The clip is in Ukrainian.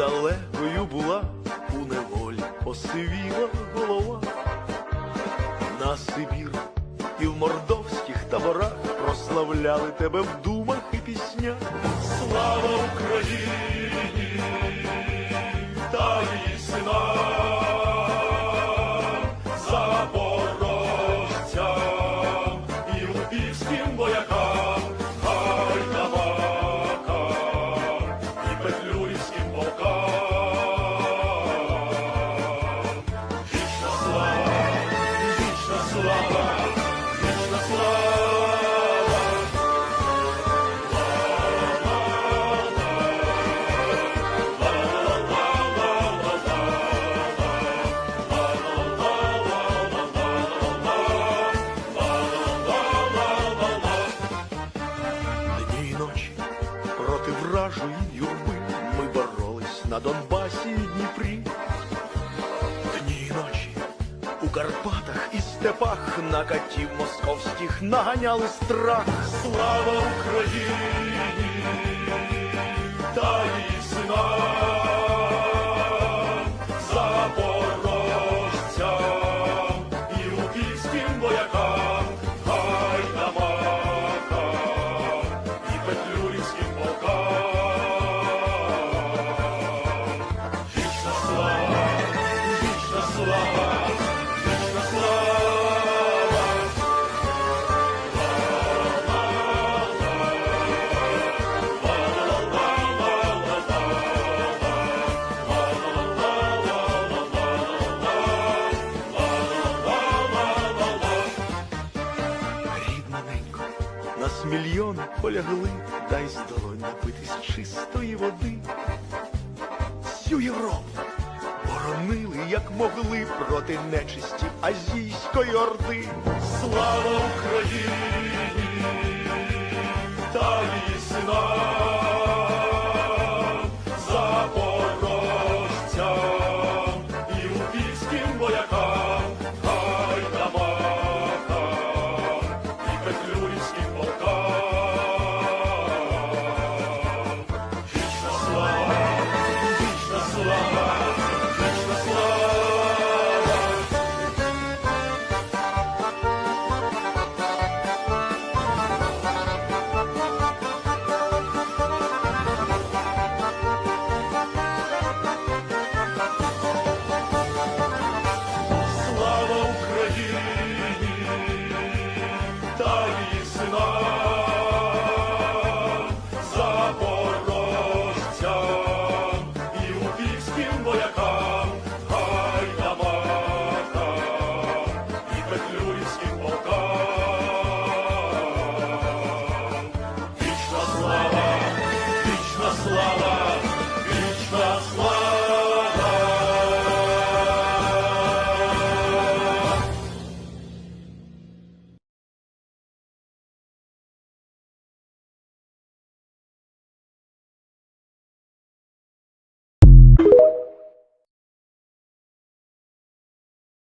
далекою була, у неволі посивіла голова. На Сибір і в мордовських таборах прославляли тебе в думах і піснях. Слава Україні ночі проти вражої юрби ми боролись на Донбасі і Дніпрі. Дні і ночі у Карпатах і степах на катів московських наганяли страх. Слава мільйони полягли, дай здолонь напитись чистої води. Всю Європу боронили, як могли, проти нечисті азійської орди. Слава Україні, та її сина! і сина.